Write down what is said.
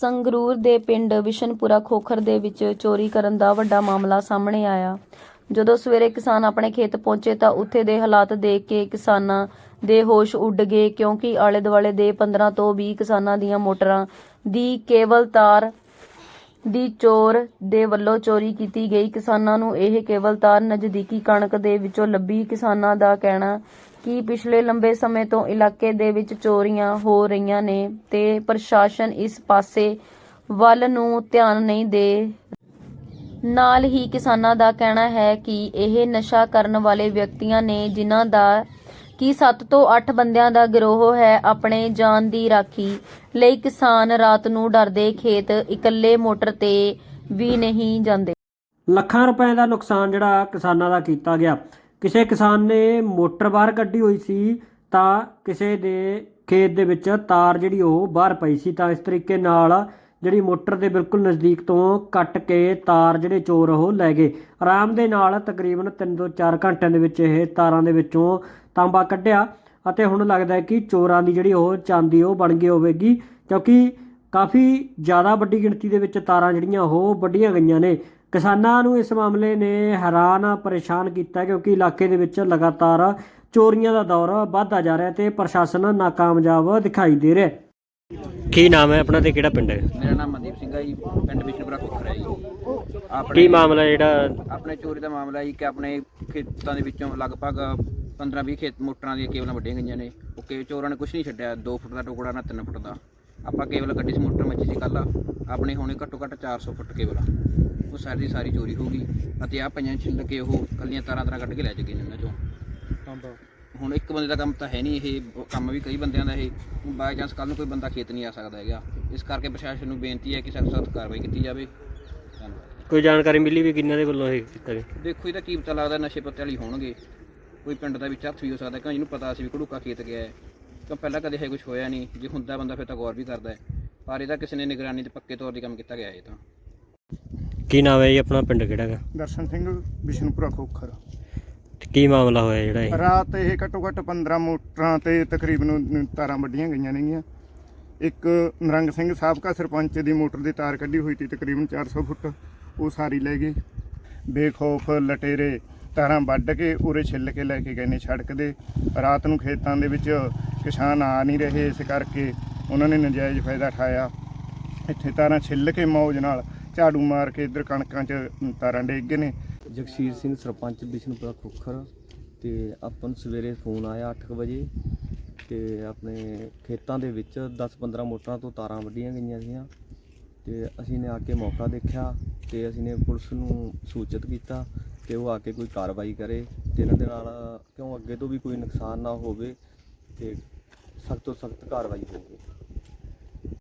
ਸੰਗਰੂਰ ਦੇ ਪਿੰਡ ਵਿਸ਼ਨਪੁਰਾ ਖੋਖਰ ਦੇ ਵਿੱਚ ਚੋਰੀ ਕਰਨ ਦਾ ਵੱਡਾ ਮਾਮਲਾ ਸਾਹਮਣੇ ਆਇਆ। ਜਦੋਂ ਸਵੇਰੇ ਕਿਸਾਨ ਆਪਣੇ ਖੇਤ ਪਹੁੰਚੇ ਤਾਂ ਉੱਥੇ ਦੇ ਹਾਲਾਤ ਦੇਖ ਕੇ ਕਿਸਾਨਾਂ ਦੇ ਹੋਸ਼ ਉੱਡ ਗਏ ਕਿਉਂਕਿ ਆਲੇ ਦੁਆਲੇ ਦੇ 15 ਤੋਂ 20 ਕਿਸਾਨਾਂ ਦੀਆਂ ਮੋਟਰਾਂ ਦੀ ਕੇਵਲ ਤਾਰ ਦੀ ਚੋਰ ਦੇ ਵੱਲੋਂ ਚੋਰੀ ਕੀਤੀ ਗਈ। ਕਿਸਾਨਾਂ ਨੂੰ ਇਹ ਕੇਵਲ ਤਾਰ ਨਜ਼ਦੀਕੀ ਕਣਕ ਦੇ ਵਿੱਚੋਂ ਲੱਭੀ। ਕਿਸਾਨਾਂ ਦਾ ਕਹਿਣਾ ਕਿ ਪਿਛਲੇ ਲੰਬੇ ਸਮੇਂ ਤੋਂ ਇਲਾਕੇ ਦੇ ਵਿੱਚ ਚੋਰੀਆਂ ਹੋ ਰਹੀਆਂ ਨੇ ਤੇ ਪ੍ਰਸ਼ਾਸਨ ਇਸ ਪਾਸੇ ਵੱਲ ਨੂੰ ਧਿਆਨ ਨਹੀਂ ਦੇ ਨਾਲ ਹੀ ਕਿਸਾਨਾਂ ਦਾ ਕਹਿਣਾ ਹੈ ਕਿ ਇਹ ਨਸ਼ਾ ਕਰਨ ਵਾਲੇ ਵਿਅਕਤੀਆਂ ਨੇ ਜਿਨ੍ਹਾਂ ਦਾ ਕਿ 7 ਤੋਂ 8 ਬੰਦਿਆਂ ਦਾ ਗਿਰੋਹ ਹੈ, ਆਪਣੇ ਜਾਨ ਦੀ ਰਾਖੀ ਲਈ ਕਿਸਾਨ ਰਾਤ ਨੂੰ ਡਰਦੇ ਖੇਤ ਇਕੱਲੇ ਮੋਟਰ ਤੇ ਵੀ ਨਹੀਂ ਜਾਂਦੇ। ਲੱਖਾਂ ਰੁਪਏ ਦਾ ਨੁਕਸਾਨ ਜਿਹੜਾ ਕਿਸਾਨਾਂ ਦਾ ਕੀਤਾ ਗਿਆ। ਕਿਸੇ ਕਿਸਾਨ ਨੇ ਮੋਟਰ ਬਾਹਰ ਕੱਢੀ ਹੋਈ ਸੀ, ਤਾਂ ਕਿਸੇ ਦੇ ਖੇਤ ਦੇ ਵਿੱਚ ਤਾਰ ਜਿਹੜੀ ਉਹ ਬਾਹਰ ਪਈ ਸੀ। ਤਾਂ ਇਸ ਤਰੀਕੇ ਨਾਲ ਜਿਹੜੀ ਮੋਟਰ ਦੇ ਬਿਲਕੁਲ ਨਜ਼ਦੀਕ ਤੋਂ ਕੱਟ ਕੇ ਤਾਰ ਜਿਹੜੇ ਚੋਰ ਉਹ ਲੈ ਗਏ। ਆਰਾਮ ਦੇ ਨਾਲ ਤਕਰੀਬਨ 3 ਤੋਂ 4 ਘੰਟਿਆਂ ਦੇ ਵਿੱਚ ਇਹ ਤਾਰਾਂ ਦੇ ਵਿੱਚੋਂ ਤਾਂਬਾ ਕੱਢਿਆ ਅਤੇ ਹੁਣ ਲੱਗਦਾ ਹੈ ਕਿ ਚੋਰਾਂ ਦੀ ਜਿਹੜੀ ਉਹ ਚਾਂਦੀ ਉਹ ਬਣ ਗਈ ਹੋਵੇਗੀ, ਕਿਉਂਕਿ ਕਾਫੀ ਜ਼ਿਆਦਾ ਵੱਡੀ ਗਿਣਤੀ ਦੇ ਵਿੱਚ ਤਾਰਾਂ ਜਿਹੜੀਆਂ ਉਹ ਵੱਡੀਆਂ ਗਈਆਂ ਨੇ। ਕਿਸਾਨਾਂ ਨੂੰ ਇਸ ਮਾਮਲੇ ਨੇ ਹੈਰਾਨ ਪਰੇਸ਼ਾਨ ਕੀਤਾ ਕਿਉਂਕਿ ਇਲਾਕੇ ਦੇ ਵਿੱਚ ਲਗਾਤਾਰ ਚੋਰੀਆਂ ਦਾ ਦੌਰ ਵੱਧਦਾ ਜਾ ਰਿਹਾ ਤੇ ਪ੍ਰਸ਼ਾਸਨ ਨਾਕਾਮਯਾਬ ਦਿਖਾਈ ਦੇ ਰਿਹਾ ਕੀ ਨਾਮ ਹੈ ਆਪਣਾ ਤੇ ਕਿਹੜਾ ਪਿੰਡ ਹੈ? ਮੇਰਾ ਨਾਮ ਮਨਦੀਪ ਸਿੰਘ ਹੈ ਜੀ ਪਿੰਡ ਵਿਸ਼ਨਪੁਰਾ ਹੈ ਜੀ। ਕੀ ਮਾਮਲਾ ਜਿਹੜਾ? ਆਪਣੇ ਚੋਰੀ ਦਾ ਮਾਮਲਾ ਜੀ ਕਿ ਆਪਣੇ ਖੇਤਾਂ ਦੇ ਵਿੱਚੋਂ ਲਗਭਗ 15-20 ਖੇਤ ਮੋਟਰਾਂ ਦੀਆਂ ਕੇਬਲਾਂ ਵੱਢੀਆਂ ਗਈਆਂ ਨੇ। ਉਹ ਕੇ ਚੋਰਾਂ ਨੇ ਕੁਝ ਨਹੀਂ ਛੱਡਿਆ 2 ਫੁੱਟ ਦਾ ਟੁਕੜਾ ਨਾ 3 ਫੁੱਟ ਦਾ। ਆਪਾਂ ਕੇਬਲ ਕੱਢੀ ਸੀ ਮੋਟਰ ਮੱਚੀ ਸੀ ਕੱਲ ਆਪਣੇ ਹੋਣੇ ਘੱਟੋ ਘੱਟ 400 ਫੁੱਟ ਕੇਬਲ। ਉਹ ਸਾਰੀ ਦੀ ਸਾਰੀ ਚੋਰੀ ਹੋ ਗਈ ਅਤੇ ਆ ਪਈਆਂ ਛਿੱਲ ਕੇ ਉਹ ਕੱਲੀਆਂ ਤਾਰਾਂ ਤਾਰਾਂ ਕੱਢ ਕੇ ਲੈ ਚੁੱਕੇ ਨੇ ਉਹਨਾਂ ਚੋਂ। ਹੁਣ ਇੱਕ ਬੰਦੇ ਦਾ ਕੰਮ ਤਾਂ ਹੈ ਨਹੀਂ ਇਹ ਬ- ਕੰਮ ਵੀ ਕਈ ਬੰਦਿਆਂ ਦਾ ਇਹ। ਬਾਈ ਚਾਂਸ ਕੱਲ ਨੂੰ ਕੋਈ ਬੰਦਾ ਖੇਤ ਨਹੀਂ ਆ ਸਕਦਾ ਹੈਗਾ। ਇਸ ਕਰਕੇ ਪ੍ਰਸ਼ਾਸਨ ਨੂੰ ਬੇਨਤੀ ਹੈ ਕਿ ਸਖਤ ਸਖਤ ਕਾਰਵਾਈ ਕੀਤੀ ਜਾਵੇ। ਧੰਨਵਾਦ। ਕੋਈ ਜਾਣਕਾਰੀ ਮਿਲੀ ਵੀ ਕਿੰਨਾਂ ਦੇ ਵੱਲੋਂ ਇਹ ਕੀਤਾ ਗਿਆ? ਦੇਖੋ ਇਹਦਾ ਕੀ ਪਤਾ ਲੱਗਦਾ ਨਸ਼ੇ ਪੱਤੇ ਵਾਲੀ ਹੋਣਗੇ। ਕੋਈ ਪਿੰਡ ਦਾ ਵਿੱਚ ਹੱਥ ਵੀ ਹੋ ਸਕਦਾ ਕਿ ਜਿਹਨੂੰ ਪਤਾ ਸੀ ਵੀ ਘੜੂਕਾ ਖੇਤ ਗਿਆ ਹੈ। ਕਿਉਂ ਪਹਿਲਾਂ ਕਦੇ ਹੈ ਕੁਝ ਹੋਇਆ ਨਹੀਂ। ਜੇ ਹੁੰਦਾ ਬੰਦਾ ਫਿਰ ਤਾਂ ਗੌਰ ਵੀ ਕਰਦਾ ਹੈ। ਪਰ ਇਹਦਾ ਕਿਸੇ ਨੇ ਨਿਗਰਾਨੀ ਤੇ ਪੱਕੇ ਤੌਰ ਤੇ ਕੰਮ ਕੀਤਾ ਗਿਆ ਇਹ ਤਾਂ। ਕੀ ਨਾਮ ਹੈ ਜੀ ਆਪਣਾ ਪਿੰਡ ਕਿਹੜਾ ਹੈ ਦਰਸ਼ਨ ਸਿੰਘ ਬਿਸ਼ਨਪੁਰਾ ਖੋਖਰ। ਕੀ ਮਾਮਲਾ ਹੋਇਆ ਜਿਹੜਾ ਇਹ? ਰਾਤ ਇਹ ਘੱਟੋ ਘੱਟ 15 ਮੋਟਰਾਂ ਤੇ ਤਕਰੀਬਨ ਤਾਰਾਂ ਵੱਡੀਆਂ ਗਈਆਂ ਨੇਗੀਆਂ। ਇੱਕ ਨਰੰਗ ਸਿੰਘ ਸਾਬਕਾ ਸਰਪੰਚ ਦੀ ਮੋਟਰ ਦੀ ਤਾਰ ਕੱਢੀ ਹੋਈ ਸੀ ਤਕਰੀਬਨ 400 ਫੁੱਟ। ਉਹ ਸਾਰੀ ਲੈ ਗਏ। ਬੇਖੌਫ ਲਟੇਰੇ ਤਾਰਾਂ ਵੱਢ ਕੇ ਉਰੇ ਛਿੱਲ ਕੇ ਲੈ ਕੇ ਗਏ ਨੇ ਸੜਕ ਦੇ। ਰਾਤ ਨੂੰ ਖੇਤਾਂ ਦੇ ਵਿੱਚ ਕਿਸਾਨ ਆ ਨਹੀਂ ਰਹੇ ਇਸ ਕਰਕੇ ਉਹਨਾਂ ਨੇ ਨਜਾਇਜ਼ ਫਾਇਦਾ ਉਠਾਇਆ ਇੱਥੇ ਤਾਰਾਂ ਛਿੱਲ ਕੇ ਮੌਜ ਨਾਲ ਝਾੜੂ ਮਾਰ ਕੇ ਇੱਧਰ ਕਣਕਾਂ 'ਚ ਤਾਰਾਂ ਡੇਗ ਗਏ ਨੇ। ਜਗਸੀਰ ਸਿੰਘ, ਸਰਪੰਚ ਬਿਸ਼ਨਪੁਰਾ ਖੁਖਰ ਤੇ ਆਪਾਂ ਨੂੰ ਸਵੇਰੇ ਫੋਨ ਆਇਆ 8:00 ਵਜੇ ਤੇ ਆਪਣੇ ਖੇਤਾਂ ਦੇ ਵਿੱਚ 10-15 ਮੋਟਰਾਂ ਤੋਂ ਤਾਰਾਂ ਵੱਢੀਆਂ ਗਈਆਂ ਸੀਗੀਆਂ ਤੇ ਅਸੀਂ ਨੇ ਆ ਕੇ ਮੌਕਾ ਦੇਖਿਆ ਤੇ ਅਸੀਂ ਨੇ ਪੁਲਿਸ ਨੂੰ ਸੂਚਿਤ ਕੀਤਾ ਤੇ ਉਹ ਆ ਕੇ ਕੋਈ ਕਾਰਵਾਈ ਕਰੇ ਤੇ ਇਹਨਾਂ ਦੇ ਨਾਲ ਕਿਉਂ ਅੱਗੇ ਤੋਂ ਵੀ ਕੋਈ ਨੁਕਸਾਨ ਨਾ ਹੋਵੇ ਤੇ ਸਖਤ ਤੋਂ ਸਖਤ ਕਾਰਵਾਈ ਹੋਵੇ।